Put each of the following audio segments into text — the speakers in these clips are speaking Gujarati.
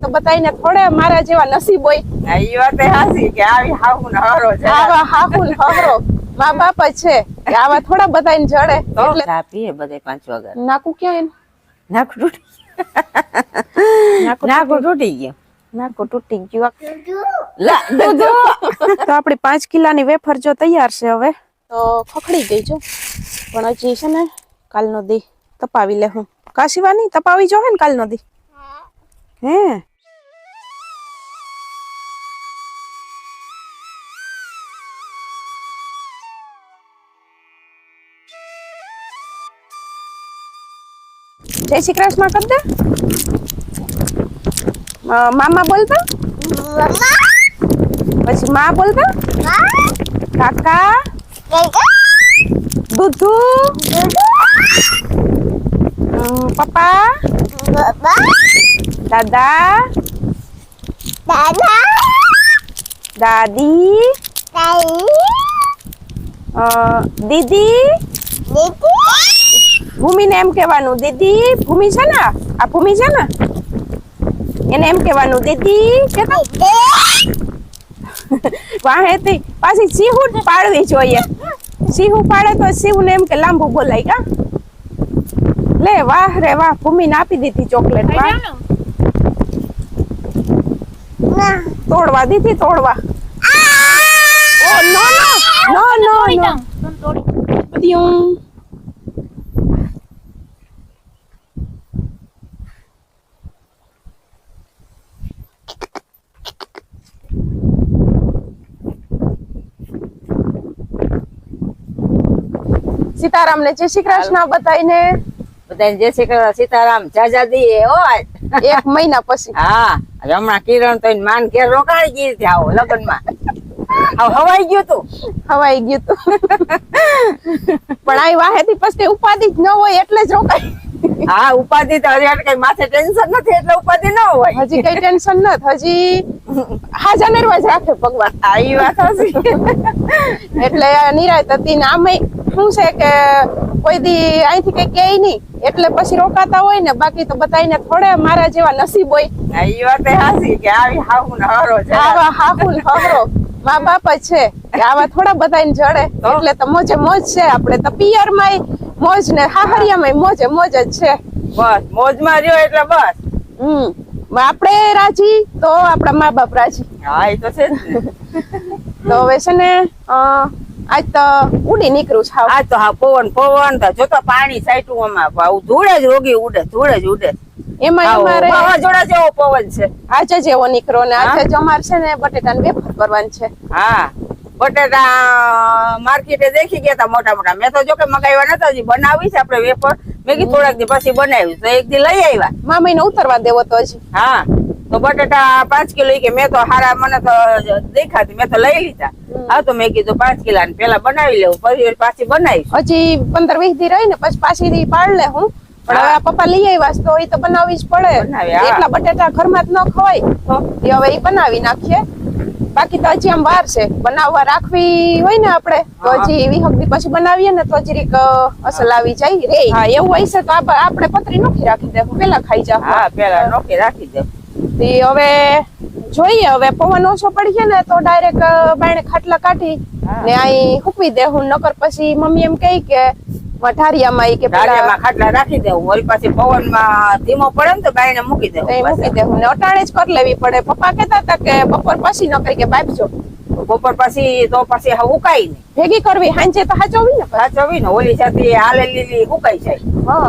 તો બતાવીને થોડે મારા જેવા નસીબ હોય. હા, વાત એ કે આવી હાહુ ને હરો છે. આવા હાહુ ને હહરો મા બાપ જ છે. આવા થોડા બધા જડે. એટલે બધે પાંચ વાગ્યા નાકું ક્યાં એનું? નાકું તૂટી નાકું નાકું તૂટી ગયું નાકું તૂટી ગયું તો આપણી પાંચ કિલાની વેફર જો તૈયાર છે હવે. તો ખખડી ગઈ જો. પણ હજી છે ને કાલનો દી તપાવી લે હું કાશીવાની તપાવી જો હે ને કાલનો દી? હે? જય શ્રી કૃષ્ણ કર દે અ, મામા બોલતા પછી માં બોલતા કાકા દૂધુ અમ, પપ્પા દાદા દાદી અ, દીદી ભૂમિને એમ કહેવાનું દીદી ભૂમિ છે ને? આ ભૂમિ છે ને? એને એમ કહેવાનું દીદી કેતા? વાહેથી પાછી સિંહું પાડવી જોઈએ. સિંહું પાડે તો સિંહું એમ કે લાંબુ બોલાય કા લે વાહ રે વાહ ભૂમિને આપી દીધી ચોકલેટ વાહ. તોડવા દીધી તોડવા. ઓ નો નો નો નો નો. સીતારામ ને જય શ્રી કૃષ્ણ બધાઈને બધાને જય શ્રી કૃષ્ણ. સીતારામ જાજાદી એ હોય એક મહિના પછી. હા હમણાં કિરણ તો માન ઘેર રોકાઈ ગઈ હતી આવો લગ્નમાં હવાઈ ગયું તું. હવાઈ ગયું તું. પણ આ વાહેથી પછી ઉપાધિ જ ન હોય એટલે જ રોકાય હા ઉપાધિ તો હજી કઈ માથે ટેન્શન નથી એટલે ઉપાધિ ન હોય. હજી કઈ ટેન્શન નથી હજી હાજા નરવા જ રાખે ભગવાન. આ વાત હશે એટલે નિરાય હતી ને આમે શું છે કે કોઈ દી અહીંથી કઈ કે નહીં. એટલે પછી રોકાતા હોય ને બાકી તો બધાને થોડે મારા જેવા નસીબ હોય. એ વાત હાસી કે આવી હાહુ ને હરો છે. આવા હાહુ ને હહરો મા બાપ જ છે આવા થોડા બધાને જડે? એટલે તો મોજે મોજ છે આપણે. તો પિયર માંય મોજ ને હાહરિયામાં મોજે મોજ જ છે. બસ મોજમાં રહ્યો એટલે બસ. હમ. આપણે રાજી? તો આપણા મા બાપ રાજી. હા એ તો છે તો હવે છે ને આજ તો ઉડી નીકળું છે આજ તો હા પવન પવન તો જોતો પાણી સાઈટું આમાં. ભાવ ધૂળે જ રોગી ઉડે ધૂળે જ ઉડે. એમાં અમારે વાવાઝોડા જેવો પવન છે. આજે જેવો નીકળો ને આજે અમારે છે ને બટેટાને વેફર કરવાની છે. હા બટેટા માર્કેટે દેખી ગયા તા મોટા મોટા. મેં તો જો કે મગાવ્યા નતા હજી બનાવી છે આપણે વેફર. મેં કીધું થોડાક દી પછી બનાવ્યું. તો એક દી લઈ આવ્યા. મામીને ઉતરવા દેવો તો હજી. હા તો બટેટા પાંચ કિલો કે મેં તો હારા મને તો દેખાતી મેં તો લઈ લીધા. હા તો મેં કીધું પાંચ કિલા પેલા બનાવી લેવું પછી પાછી બનાવી હજી પંદર વીસ દી રહી ને પછી પાછી પાડ લે હું. પણ હવે આ પપ્પા લઈ આવ્યા તો એ તો બનાવવી જ પડે. બનાવી, એટલા બટેટા ઘરમાં જ ન ખવાય. એ હવે એ બનાવી નાખીએ. બાકી તો હજી આમ વાર છે. બનાવવા રાખવી હોય ને આપણે તો હજી વિહક દી પછી બનાવીએ ને તો જરીક અસલ આવી જાય રે. હા એવું. હોય છે તો આપ- આપણે પતરી નોખી રાખી દે પેલા ખાઈ જા હા પેલા નોખી રાખી દે તે હવે જોઈએ હવે પવન ઓછો પડી જાય ને તો ડાયરેક્ટ બાયણે ખાટલા કાઢી ને અહીં હુકવી દે હું નકર પછી મમ્મી એમ કહી કે ઢારિયામાં ઈ કે ડાળિયામાં ખાટલા રાખી દેવું વળી પાછી પવનમાં ધીમો પડે ને તો બાઈને મૂકી દેવું મૂકી બસ. ને અટાણે જ કરી લેવી પડે. પપ્પા કહેતા હતા કે બપોર પછી ન કરી કે બાપજો બપોર પછી તો પછી હુકાય ને ભેગી કરવી હાંજે તો હાચવી ને હાચવી ને ઓલી સાથે હાલે લીલી હુકાઈ જાય.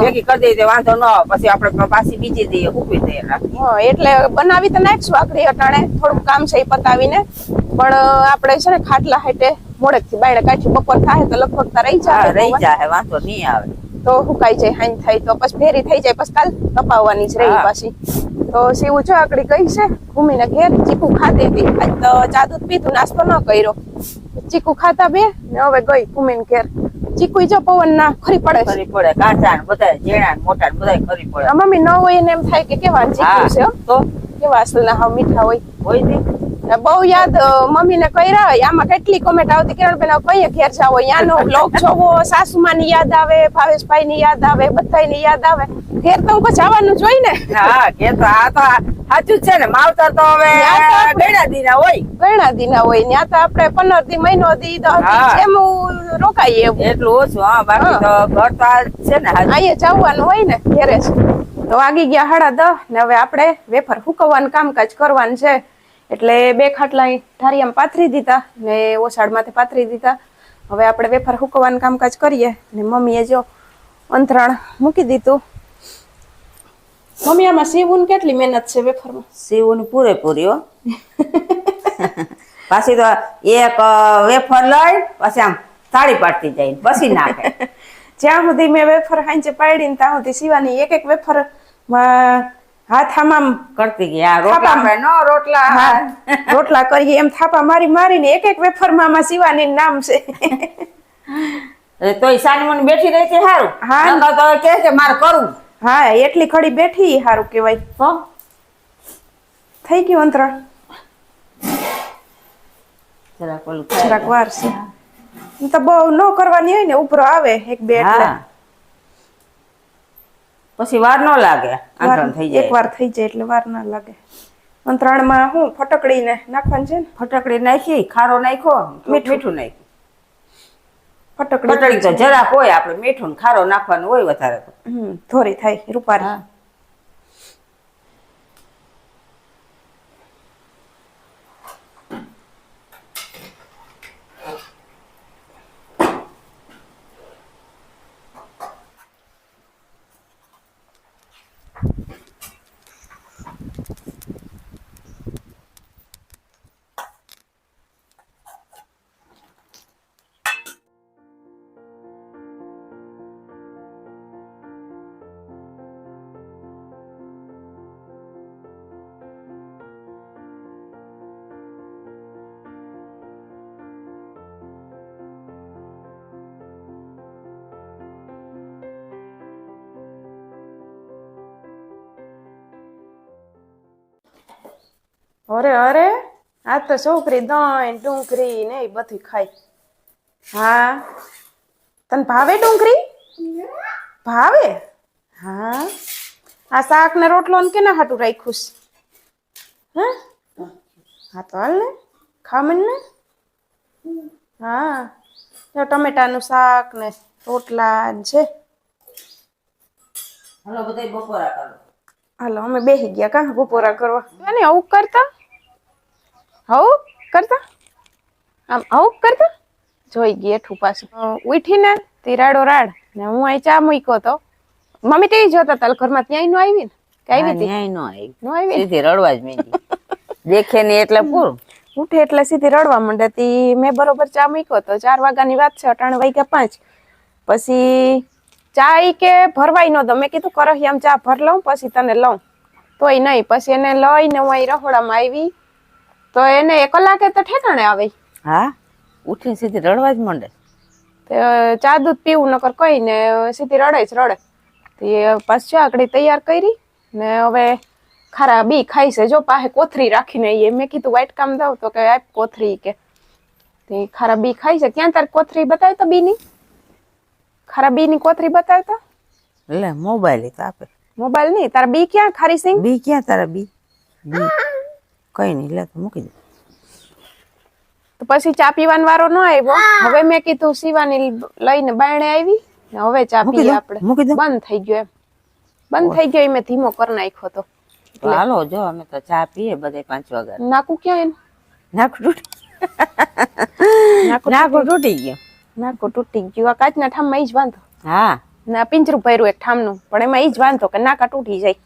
ભેગી કરી દઈએ તો વાંધો ન આવે પછી આપણે પાછી બીજી દઈએ હુકવી દઈએ એટલે બનાવી તો નાખશું આખરી અટાણે થોડુંક કામ છે એ પતાવીને. પણ આપણે છે ને ખાટલા હાટે મોડેકથી બાયણે કાઢી બપોર થાય તો લગભગ રહી જાય. રહી જાય વાંધો નહીં આવે. તો હુકાઈ જાય હાઈ થાય. તો પછી ભેરી થઈ જાય પછી કાલ તપાવવાની જ રહી. પાછી. તો સીવું જો આકડી કઈ છે ભૂમિને ઘેર ચીકુ ખાતી હતી. આજ તો ચા દૂધ પીધું નાસ્તો ન કર્યો. ચીકુ ખાતા બે ને હવે ગઈ ભૂમિને ઘેર. ચીકુ જો પવન ના ખરી પડે ખરી પડે કાચા ને બધા ઝીણા ને મોટા બધા ખરી પડે. મમ્મી ન હોય ને એમ થાય કે કેવા ચીકુ છે તો? કેવા અસલ ના હા મીઠા હોય. હોય બહુ યાદ મમ્મી ને કર્યા આમાં કેટલી કોમેન્ટ આવતી? કિરણબેન કઈ ઘેર જાવો યાનો બ્લોગ જોવો સાસુમા ની યાદ આવે ભાવેશભાઈ ની યાદ આવે બધા ની યાદ આવે. ઘેર તો હું જવાનું જોઈ ને. હા કે તો આ તો સાચું છે ને. માવતર તો હવે ગણા દીના હોય. ઘણા દિના હોય. ત્યાં તો આપણે પંદરથી મહિનો દી તો એમ. રોકાઈએ એટલું ઓછું હા બાકી તો ઘર તો છે ને અહીંયા જવાનું હોય ને ઘેરે તો વાગી ગયા હાડા દહ ને હવે આપણે વેફર ફૂકવવાનું કામકાજ કરવાનું છે. એટલે બે ખાટલા અહીં ઢારિયામાં પાથરી દીધા ને ઓસાડમાંથી પાથરી દીધા. હવે આપણે વેફર હુકવાનું કામકાજ કરીએ ને મમ્મીએ જો અંતરાણ મૂકી દીધું. મમ્મી આમાં સીવું કેટલી મહેનત છે વેફરમાં? સીવું પૂરેપૂરી હો. પાછી તો એક વેફર લઈ પછી આમ થાળી પાડતી જાય પછી નાખે. જ્યાં સુધી મેં વેફર હાંચે પાડી ને ત્યાં સુધી સીવાની એક એક વેફર હાથ આમ આમ કરતી ગઈ આ રોટલા. નો રોટલા. હા રોટલા કરી એમ થાપા મારી મારીને એક એક વેફરમાં માં શિવાની નામ છે. તોય સાની બેઠી રહી છે સારું હા. તો કે છે મારે કરવું. હા એટલી ખડી બેઠી સારું કહેવાય. તો? થઈ ગયું અંતરાળ. જરાક જરાક વાર છે. તો બહુ ન કરવાની હોય ને ઉપરો આવે એક બે એટલે. હા પછી વાર ન લાગે આંધણ થઈ એક જાય. વાર થઈ જાય એટલે વાર ના લાગે. અંતરાળમાં હું ફટકડી ને નાખવાનું છે ને? ફટકડી નાખી ખારો નાખ્યો મીઠું. મીઠું નાખ્યું. ફટકડી ફટકડી તો જરાક હોય આપણે મીઠું ને ખારો નાખવાનું હોય વધારે ધોરી થાય રૂપારી. અરે અરે, આ તો છોકરી દહીં, ડુંગળી ને એ બધી ખાય હા. તને ભાવે ડુંગળી? ભાવે? હા. આ શાક ને રોટલો ને કેના હાટું રાખ્યું છે? હા? હા તો હાલ ને ખામણ ને. હા. ટમેટાનું શાક ને રોટલા છે. હલો બધા બપોરા કરો. હાલો અમે બેસી ગયા કાં? બપોરા કરવા. અને આવું કરતા? હવું કરતા? આમ આવું કરતા? જોઈ ગઈ એઠું પાછું. ઉઠીને તિરાડો રાડ ને હું અહીં ચા મૂક્યો તો. મમ્મી તે જોતા તાલ ઘરમાં ત્યાં નો આવી ને કે આવી હતી? ન્યાય નો આવી. નો આવી? ને? સીધી રડવા જ મેં દેખે નહીં એટલે પૂરું. ઉઠે એટલે સીધી રડવા માંડે. તી મેં બરોબર ચા મૂક્યો તો. ચાર વાગ્યાની વાત છે અટાણે વાગ્યા પાંચ. પછી ચા ઈ કે ભરવાય નતો મેં કીધું કરહી આમ ચા ભર લઉં પછી તને લઉં. તોય નહીં પછી એને લઈને હું અહીં રહોડામાં આવી. તો એને એક કલાકે તો ઠેકાણે આવે. હા? ઉઠીને સીધી રડવા જ માંડે. તે ચા દૂધ પીવું નકર કઈ ને સીધી રડે જ રડે. તે પાછી આકડી તૈયાર કરી ને હવે ખારા બી ખાઈ છે. જો પાસે કોથરી રાખીને એ મેં કીધું વાઈટ કામ દઉં. તો કે આપ કોથરી કે. તે ખારા બી ખાઈ છે. ક્યાં તાર કોથરી? બતાવ તો બીની. ખારા બી ની કોથરી બતાવતા? લે મોબાઈલ તો આપે. મોબાઈલ નહીં? તારા બી ક્યાં? ખારી સિંગ? બી ક્યાં તારા બી? બી. કઈ નહીં લે તો મૂકી દે. તો પછી ચા પીવાનો વારો ન આવ્યો? હવે મેં કીધું સીવાની લઈને બાયણે આવી. હવે ચા પીએ આપણે. બંધ થઈ ગયો એમ. બંધ થઈ ગયો મેં ધીમો કરી નાખ્યો તો. હાલો જો અમે તો ચા પીએ બધે પાંચ વાગ્યા નાકું ક્યાં એનું? નાકું તૂટી. નાકું નાકું તૂટી ગયું. નાકું તૂટી ગયું આ કાચના ઠામમાં ઈ જ વાંધો. હા. ના પિંજરું ભર્યું એક ઠામનું. પણ એમાં એ જ વાંધો કે નાકા તૂટી જાય.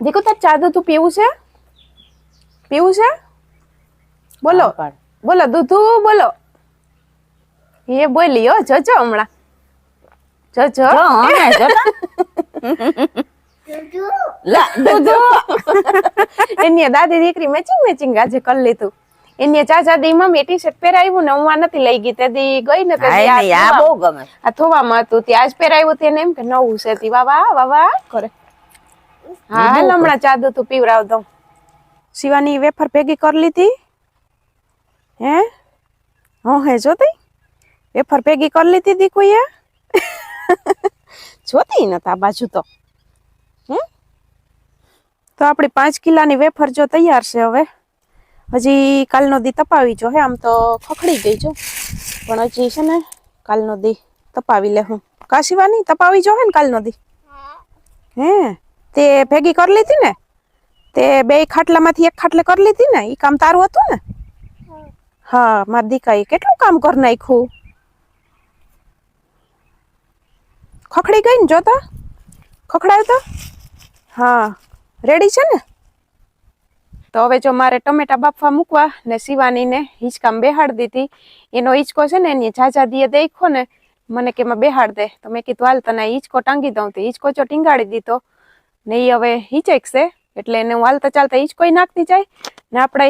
દીકુ તાર ચા દૂધ પીવું છે? પીવું છે? બોલો. બોલો દૂધ બોલો. એ બોલી હો જજો હમણાં. જજો. જો અમે લા દૂધુ. એની દાદી દીકરી મેચિંગ મેચિંગ આજે કરી લીધું. એની ચાચા દી મમ્મી ટી શર્ટ પહેરાવ્યું ને હું આ નથી લઈ ગઈ. તે દી ગઈ ને આ બહુ ગમે. થોવામાં હતું. તે આજ પહેરાવ્યું તેને એમ કે નવું છે તી. વાવા વાવા કરે. હા હાલ હમણાં ચા દૂધ પીવરાવ દઉં. શિવાની વેફર ભેગી કરી લીધી. હે? હું હે જોતી? વેફર ભેગી કરી લીધી દીકુએ. જોતી નતા બાજુ તો. હે? તો આપણી પાંચ કિલાની વેફર જો તૈયાર છે હવે. હજી કાલનો દી તપાવી જો હે, આમ તો ખખડી ગઈ જો. પણ હજી છે ને કાલનો દી તપાવી લે હું. કાશીવાની તપાવી જો હે ને કાલનો દી? હે, તે ભેગી કરી લીધી ને? તે બે ખાટલામાંથી એક ખાટલે કરી લીધી ને? એ કામ તારું હતું ને? હા, મારા દીકાએ કેટલું કામ કરી નાખ્યું? ખખડી ગઈ ને જોતા? ખખડાયું તો? હા, રેડી છે ને? તો હવે જો મારે ટમેટા બાફવા મૂકવા ને શિવાનીને હિંચકામાં બેહાડ દીધી, એનો હિંચકો છે ને એની ઝાઝા દીએ દેખો ને, મને કે એમાં બેહાડ દે. તો મેં કીધું, હાલ તને હિંચકો ટાંગી દઉં. તો હિંચકો જો ટીંગાડી દીધો, ને એ હવે હિંચકશે. એટલે એને હું હાલતા ચાલતા હિંચકોય નાખતી જાય. ને આપણે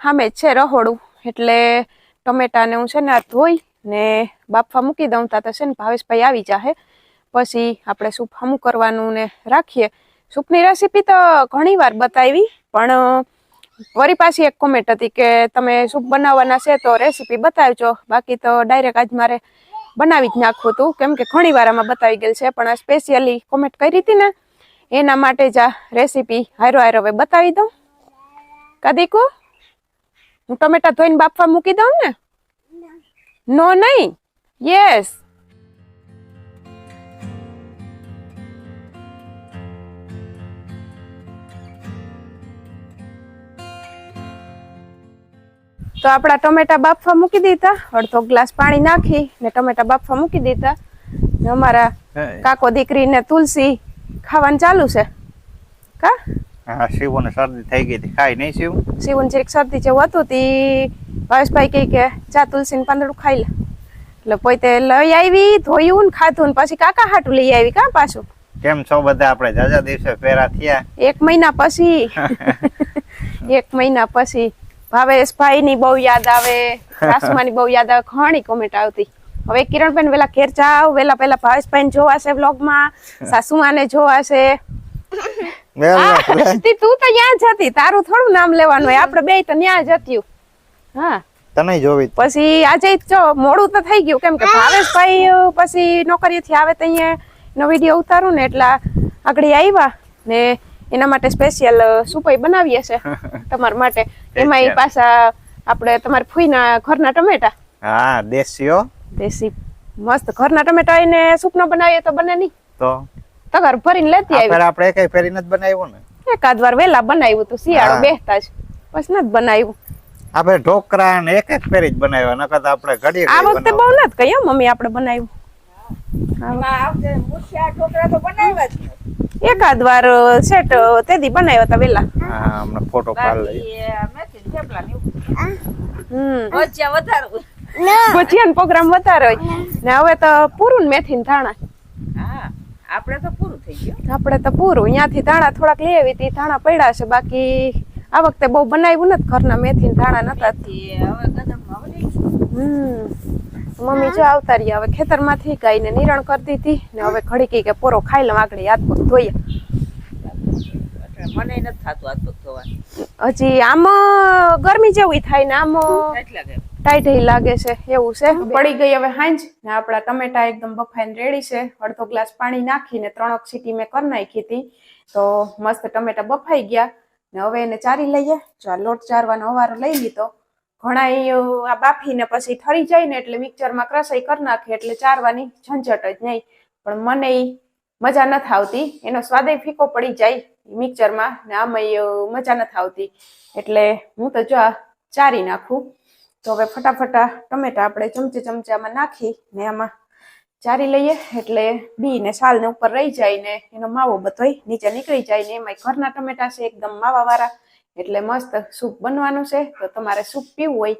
સામે જ છે રહોડું. એટલે ટમેટાને હું છે ને આ ધોઈ ને બાફવા મૂકી દઉં. તા તો છે ને ભાવેશભાઈ આવી જાહે. પછી આપણે સૂપ હમું કરવાનું ને રાખીએ. સૂપની રેસીપી તો ઘણી વાર બતાવી. પણ વરી પાછી એક કોમેન્ટ હતી કે તમે સૂપ બનાવવાના છે તો રેસીપી બતાવજો. બાકી તો ડાયરેક્ટ આજ મારે બનાવી જ નાખવું હતું. કેમ કે ઘણી વાર આમાં બતાવી ગયેલ છે પણ આ સ્પેશિયલી કોમેન્ટ કરી હતી ને એના માટે જ આ રેસીપી હારો હારો હવે બતાવી દઉં. કદીકુ હું ટમેટા ધોઈને બાફવા મૂકી દઉં ને? નો. નહીં? યસ તો આપણા ટમેટા બાફવા મૂકી દીધા. અડધો ગ્લાસ પાણી નાખી ને ટમેટા બાફવા મૂકી દીધા. અમારા કાકો દીકરી ને તુલસી ખાવાનું ચાલુ છે. કા? હા શિવને શરદી થઈ ગઈ હતી. ખાઈ નહીં શિવ? શિવને જરીક શરદી જેવું હતું તી. ભાવેશભાઈ કહે કે ચા તુલસી પાંદડું ખાઈ લે. એટલે પોતે લઈ આવી ધોયું ને ખાધું ને પછી કાકા હાટું લઈ આવી કા પાછું. કેમ છો બધા? આપણે જાજા દિવસે ફેરા થયા. એક મહિના પછી. એક મહિના પછી. ભાવેશભાઈ ની બહુ યાદ આવે સાસુમાની બહુ યાદ આવે ઘણી કોમેન્ટ આવતી. હવે કિરણબેન વેલા ઘેર જાઓ વેલા પેલા ભાવેશભાઈ જોવાશે વ્લોગમાં સાસુમાને જોવાશે. તું તો ત્યાં જ હતી તારું થોડું નામ લેવાનું હોય આપણે બે તો ત્યાં જ હત્યું. હા. તને જોવી. પછી આજે જો મોડું તો થઈ ગયું કેમ કે ભાવેશભાઈ પછી નોકરીએથી આવે તો અહીંયા નો વીડિયો ઉતારું ને એટલા આગળ આવ્યા ને એના માટે સ્પેશિયલ સુપાઈ બનાવીએ છે તમારા માટે. એમાં એ પાછા આપણે તમારા ફૂઈના ઘરના ટમેટા. હા દેશીઓ દેશી. મસ્ત. ઘરના ટમેટા એને સૂપનો બનાવીએ તો બને નહીં. તો? તગાર ભરીને લેતી આવી આપણે કઈ ફેરીને જ બનાવ્યું ને? એકાદ વાર વેલા બનાવ્યું તું શિયાળો. બેસતા જ. પછી નથી બનાવ્યું. આપણે ઢોકરા ને એક એક ફેરી જ બનાવ્યા નકર તો આપણે ઘડી આ વખતે બહુ ન નથી કહ્યું મમ્મી આપણે બનાવ્યું. ઢોકળા તો બનાવ્યા જ. એકાદ વાર સેટ તેદી બનાવ્યા હતા વેલા. હા હમણાં ફોટો પાડ અ, મેથી થેપલા ને હમ. ભજીયા વધારે. પ્રોગ્રામ વધારે હોય. ને. હવે તો પૂરું ને મેથી ને ધાણા. હા આપણે તો પૂરું થઈ ગયું. આપણે તો પૂરું. અહીંયાથી ધાણા થોડાક લઈ આવી હતી ધાણા પડ્યા છે. બાકી આ વખતે બહુ બનાવ્યું નથી ઘરના મેથી ધાણા નતા. હવે કદમ હમ. મમ્મી જો આવતા રહી હવે ખેતરમાંથી ગાયને નિરણ કરી દીધી ને હવે ઘડી કઈ કે પોરો ખાઈ લઉં આગળ યાદ પગ ધોઈએ. મને નથી થતું હાથ પગ ધોવાનું. હજી આમ ગરમી જેવી થાય ને આમ એટલે કે. ટાઈટ લાગે છે એવું છે. પડી ગઈ હવે હાંજ ને આપણા ટમેટા એકદમ બફાઈને રેડી છે. અડધો ગ્લાસ પાણી નાખીને ત્રણક સીટી મેં કરી નાખી હતી. તો મસ્ત ટમેટા બફાઈ ગયા. ને હવે એને ચારી લઈએ. જો આ લોટ ચારવાનો અવારો લઈ લીધો. ઘણા આ બાફીને પછી ઠરી જાય ને એટલે મિક્સરમાં ક્રસાઈ કરી નાખે એટલે ચારવાની ઝંઝટ જ નહીં. પણ મને મજા નથી આવતી. એનો સ્વાદય ફીકો પડી જાય મિક્સરમાં ને આમાં મજા નથી આવતી. એટલે હું તો જો ચારી નાખું. તો હવે ફટાફટા ટમેટા આપણે ચમચે ચમચામાં નાખી ને આમાં ચારી લઈએ એટલે બી ને સાલ ને ઉપર રહી જાય ને એનો માવો બધોય નીચે નીકળી જાય ને એમાં ઘરના ટમેટા છે, એકદમ માવા વાળા એટલે મસ્ત સૂપ બનવાનું છે. તો તમારે સૂપ પીવું હોય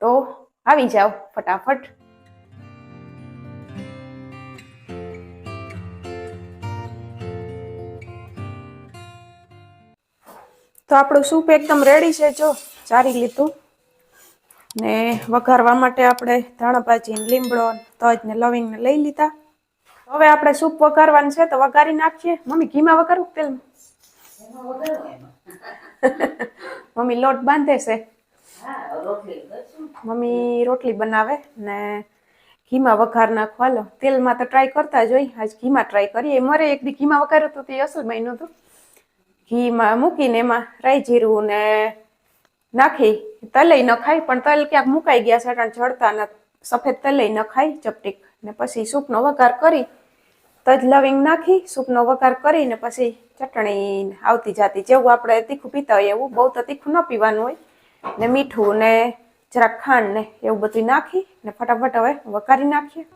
તો આવી જાઓ ફટાફટ. તો આપણું સૂપ એકદમ રેડી છે, જો. ચારી લીધું. ને વઘારવા માટે આપણે ધાણાભાજી લીમડો તજ ને લવિંગ ને લઈ લીધા. હવે આપણે સૂપ વઘારવાનું છે તો વઘારી નાખીએ. મમ્મી, ઘીમાં વઘારું તેલમાં? મમ્મી લોટ બાંધે છે. મમ્મી રોટલી બનાવે ને ઘીમાં વઘાર નાખો. હાલો, તેલમાં તો ટ્રાય કરતા જોઈ આજ ઘીમાં ટ્રાય કરીએ. મરે એક દી ઘીમાં વઘાર્યું હતું તે અસલ મહિનું હતું. ઘીમાં મૂકીને એમાં રાઈ જીરું ને નાખી. તલઈ ન ખાય, પણ તલ ક્યાંક મુકાઈ ગયા છે કારણ જળતા ને, સફેદ તલઈ ન ખાય, ચપટીક. ને પછી સૂપનો વઘાર કરી, તજ લવિંગ નાખી, સૂપનો વઘાર કરીને પછી ચટણી આવતી જાતી, જેવું આપણે તીખું પીતા હોય એવું બહુ તો તીખું ન પીવાનું હોય. ને મીઠું ને જરાક ખાંડ ને એવું બધું નાખી ને ફટાફટ હવે વઘારી નાખીએ.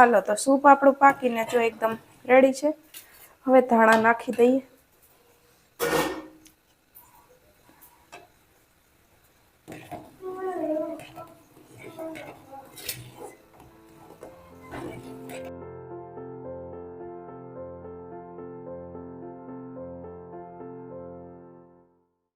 હાલો તો સૂપ આપણું પાકીને જો એકદમ રેડી છે. હવે ધાણા નાખી દઈએ.